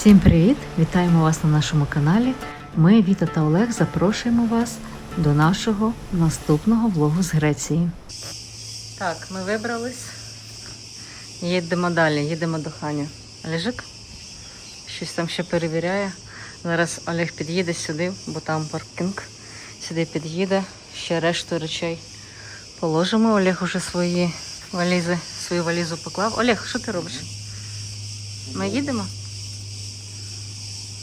Всім привіт! Вітаємо вас на нашому каналі. Ми, Віта та Олег, запрошуємо вас до нашого наступного влогу з Греції. Так, ми вибрались. Їдемо далі, їдемо до Хані. Олежик щось там ще перевіряє. Зараз Олег під'їде сюди, бо там паркінг. Сюди під'їде ще решту речей положимо. Олег уже свої валізи, свою валізу поклав. Олег, що ти робиш? Ми їдемо?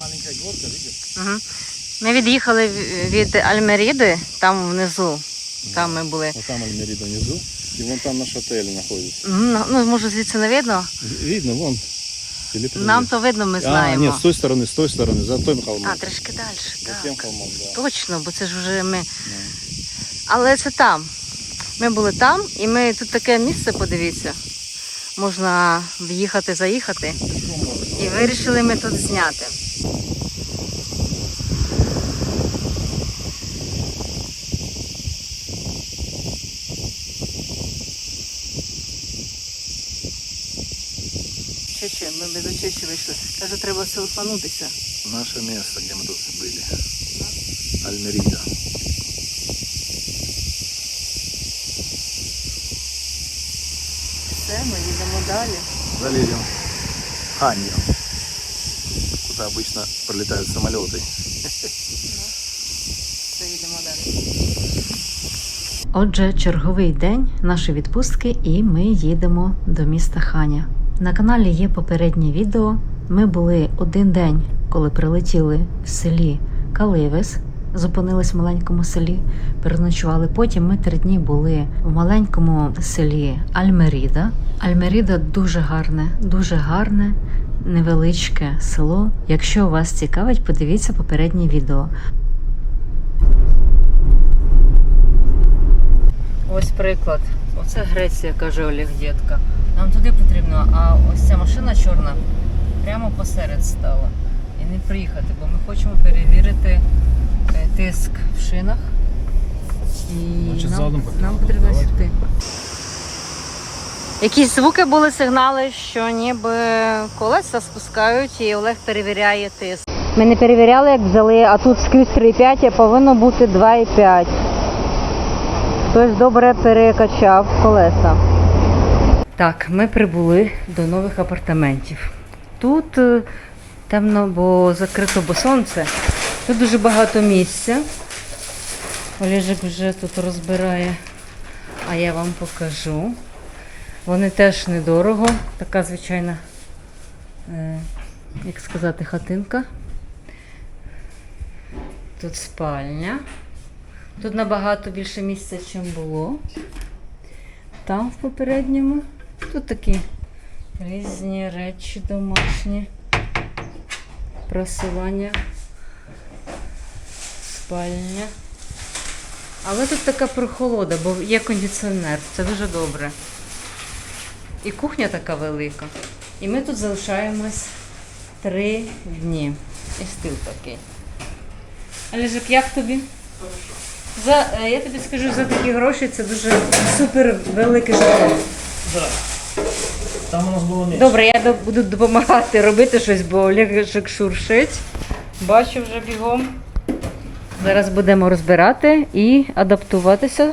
Маленька горка? Угу. Ми від'їхали від Альмеріди, там внизу. Там ми були. Вот там Альмерида внизу. И вон там наш отель находится. Ну, ну, може, звідси не видно. Видно, вон. Нам то видно, ми А, знаємо. нет, с той стороны, с той стороны, за тем холмом. А, трішки далі. За тем холмом, да. Точно, бо це ж вже ми. Ну. Але це там. Ми були там, і ми тут таке місце, подивіться. Можна в'їхати, заїхати. І вирішили ми тут зняти. Чече, ми без Чечі вийшли. Каже, треба селфанутися. Наше место, где мы тут были. Альмерида. Все, далі. Залезем в Ханью. Куда обычно пролетают самолеты. Їдемо далі. Отже, черговий день нашої відпустки, і ми їдемо до міста Ханя. На каналі є попереднє відео. Ми були один день, коли прилетіли в селі Каливес, зупинились в маленькому селі, переночували. Потім ми три дні були в маленькому селі Альмеріда. Альмеріда дуже гарне, дуже гарне, невеличке село. Якщо вас цікавить, подивіться попереднє відео. Ось приклад. Оце Греція, каже Олег Дєтка. Нам туди потрібно, а ось ця машина чорна прямо посеред стала. І не приїхати, бо ми хочемо перевірити тиск в шинах. І Значить, нам, задом поки нам потрібно сюди. Якісь звуки були сигнали, що ніби колеса спускають і Олег перевіряє тиск. Ми не перевіряли, як взяли, а тут скрізь 3,5, а повинно бути 2,5. Хтось добре перекачав колеса. Так, ми прибули до нових апартаментів. Тут е, темно, бо закрито, бо сонце. Тут дуже багато місця. Олежик вже тут розбирає, а я вам покажу. Вони теж недорого. Така звичайна, е, як сказати, хатинка. Тут спальня. Тут набагато більше місця, ніж було. Там в попередньому. Тут такі різні речі домашні. Просування. Спальня. Але тут така прохолода, бо є кондиціонер. Це дуже добре. І кухня така велика. І ми тут залишаємось три дні. І стил такий. Олежик, як тобі? За, е, я тобі скажу, за такі гроші це дуже супер велике житло. Там у нас было меньше. Добре, я буду допомагати робити щось, бо Олежик шуршить. Бачу вже бігом. Зараз будемо розбирати і адаптуватися,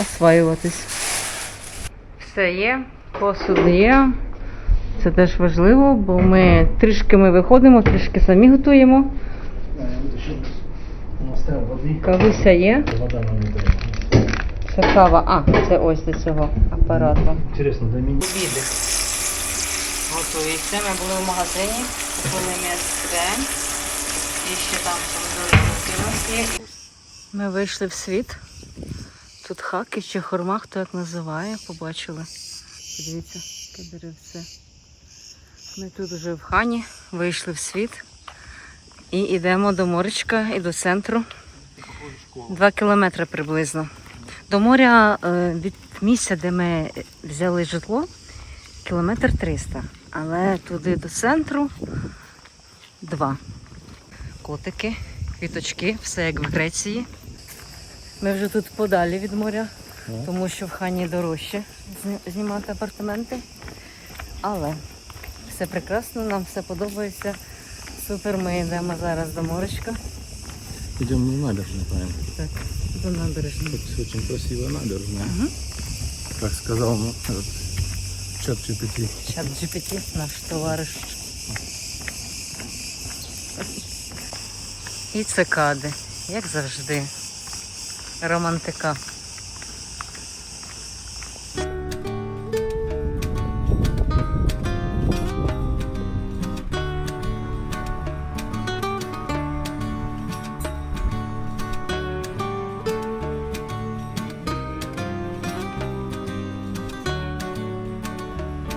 осваюватись. Все є, посуд є. Це теж важливо, бо ми трішки ми виходимо, трішки самі готуємо. Кавуся є. Це кава. А, це ось до цього апарату. Интересно, для меня. Обіди. Готується. Ми були в магазині, купили м'ясце. Ми вийшли в світ. Тут хаки чи хурма, хто як називає, побачили. Подивіться, яке деревце. Ми тут вже в хані, вийшли в світ. І йдемо до моречка і до центру. Два кілометри приблизно. До моря е, від місця, де ми взяли житло, кілометр 300. Але туди до центру два. Котики, квіточки, все як в Греції. Ми вже тут подалі від моря, тому що в хані дорожче знімати апартаменти. Але все прекрасно, нам все подобається. Супер, ми йдемо зараз до моречка. Идем на набережную, правильно? Так, до набережної. Тут очень красивая набережная. Мгм. Как сказал ну, чат GPT. Чат GPT, наш товариш. І цикади, як завжди. Романтика.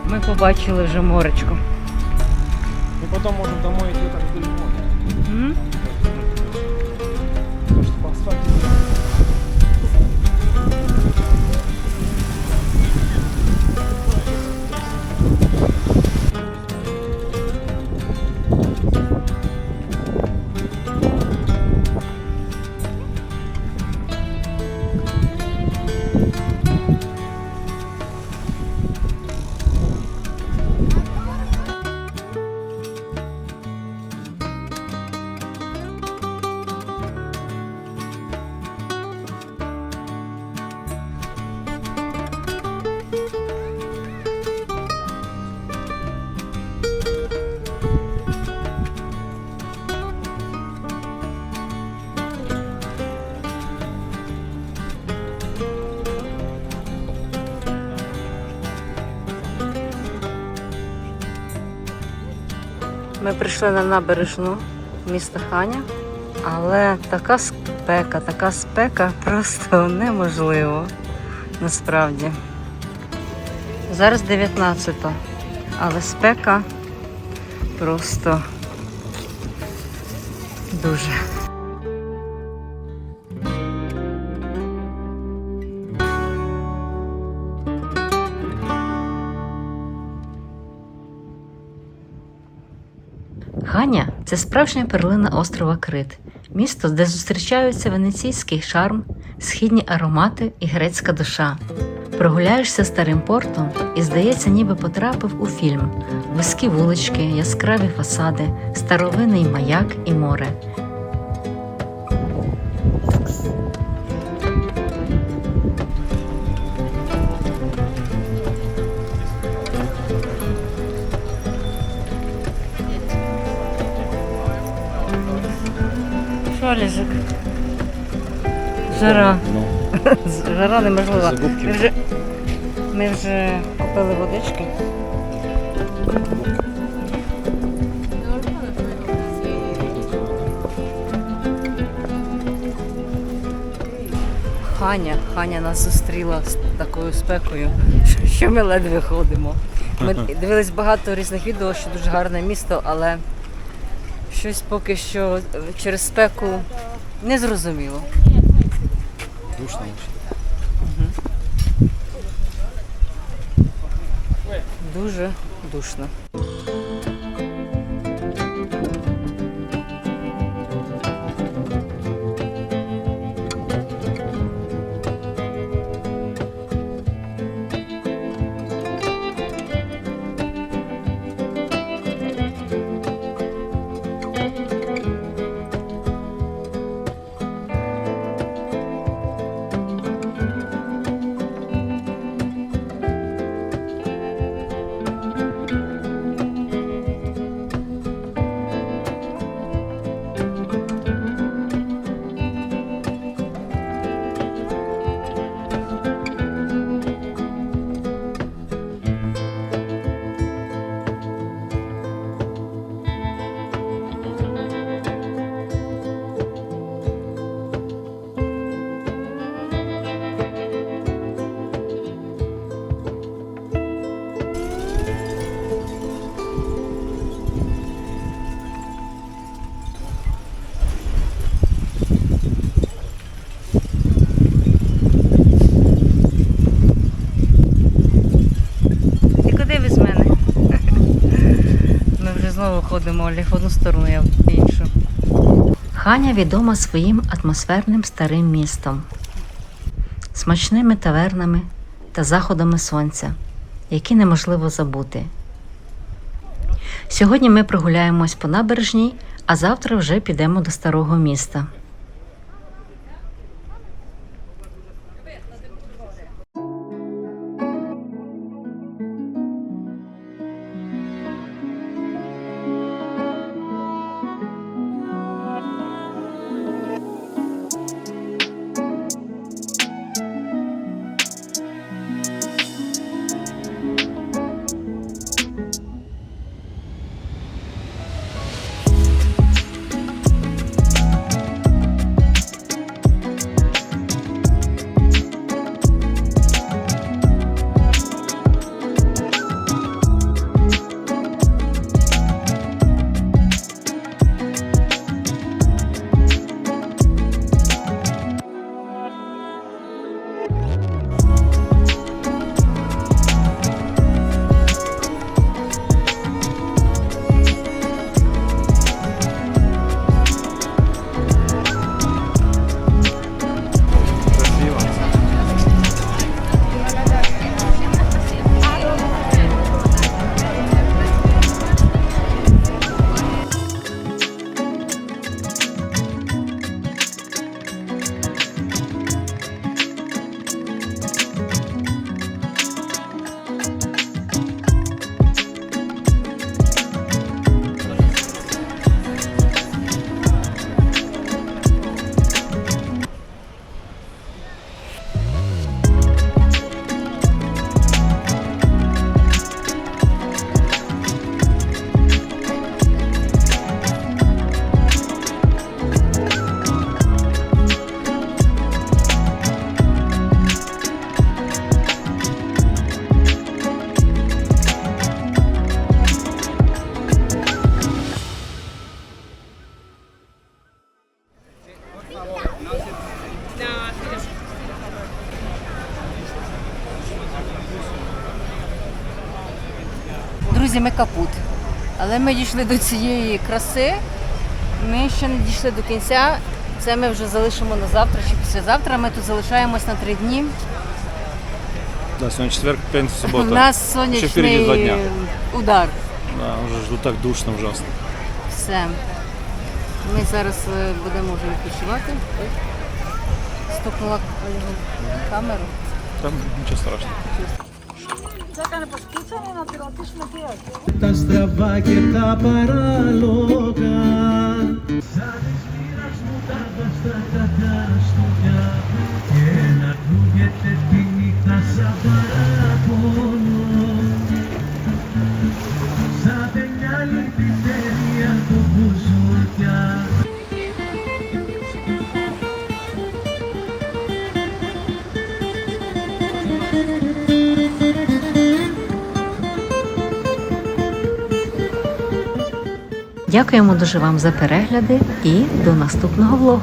Ми побачили вже моречко. И потом можем домой идти так вдоль моря. fucking. Прийшли на набережну міста Ханя, але така спека, така спека просто неможливо насправді. Зараз 19, але спека просто дуже. Ханя це справжня перлина острова Крит, місто, де зустрічаються венеційський шарм, східні аромати і грецька душа. Прогуляєшся старим портом і, здається, ніби потрапив у фільм: вузькі вулички, яскраві фасади, старовинний маяк і море. Олежик? Жара. Ну, Жара неможлива. Ми вже, ми вже купили водички. Ханя, Ханя нас зустріла з такою спекою, що ми ледве ходимо. Ми дивились багато різних відео, що дуже гарне місто, але щось поки що е, через спеку не зрозуміло. душно Угу. Дуже душно. Ходимо Олі, в одну сторону, я в іншу. Ханя відома своїм атмосферним старим містом, смачними тавернами та заходами сонця, які неможливо забути. Сьогодні ми прогуляємось по набережній, а завтра вже підемо до старого міста. Ми капут. Але ми дійшли до цієї краси. Ми ще не дійшли до кінця. Це ми вже залишимо на завтра чи післязавтра. Ми тут залишаємось на три дні. Да, сегодня четверг, пятница, У нас Ще впереді два сонячний дня. удар. Да, уже жду так душно ужасно. Все. Ми зараз е, будемо вже відпочивати. Ой. Стукнула камеру. Там ничего страшного. έκανε πως πίτσα να τη ρωτήσουμε τι έχει. Τα στραβά και τα παράλογα Σαν τις μοίρας μου τα βαστά Дякуємо дуже вам за перегляди і до наступного влогу.